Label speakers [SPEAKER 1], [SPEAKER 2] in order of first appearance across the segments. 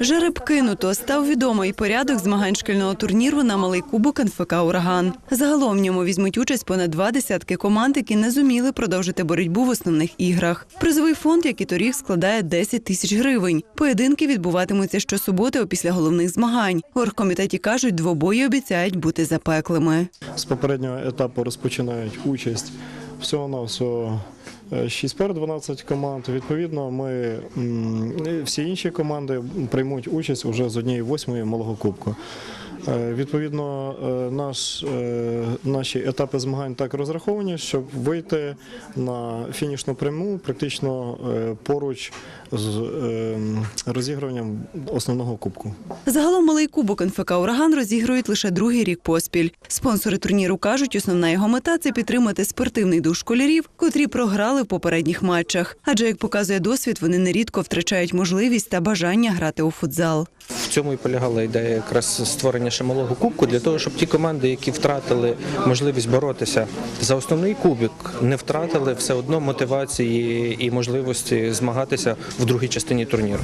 [SPEAKER 1] Жереб кинуто став відомий порядок змагань шкільного турніру на малий кубок НФК Ураган. Загалом в ньому візьмуть участь понад два десятки команд, які не зуміли продовжити боротьбу в основних іграх. Призовий фонд, як і торік, складає 10 тисяч гривень. Поєдинки відбуватимуться щосуботи опісля головних змагань. В оргкомітеті кажуть, двобої обіцяють бути запеклими.
[SPEAKER 2] З попереднього етапу розпочинають участь всього на всього 6 пер 12 команд. Відповідно, ми всі інші команди приймуть участь уже з однієї восьмої малого кубку. Е, Відповідно, е, наш, е, наші етапи змагань так розраховані, щоб вийти на фінішну пряму практично поруч з розігруванням основного кубку.
[SPEAKER 1] Загалом малий кубок НФК Ураган розігрують лише другий рік поспіль. Спонсори турніру кажуть, основна його мета це підтримати спортивний дух школярів, котрі програли в попередніх матчах. Адже як показує досвід, вони нерідко втрачають можливість та бажання грати у футзал.
[SPEAKER 3] Цьому і полягала ідея якраз створення ще малого кубку для того, щоб ті команди, які втратили можливість боротися за основний кубик, не втратили все одно мотивації і можливості змагатися в другій частині турніру.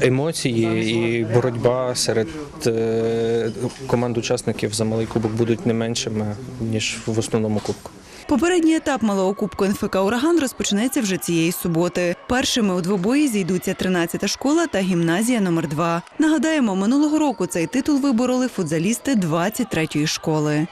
[SPEAKER 3] Емоції і боротьба серед е, команд учасників за малий кубок будуть не меншими ніж в основному кубку.
[SPEAKER 1] Попередній етап малого кубку НФК Ураган розпочнеться вже цієї суботи. Першими у двобої зійдуться 13-та школа та гімназія номер 2 Нагадаємо, минулого року цей титул вибороли футзалісти 23-ї школи.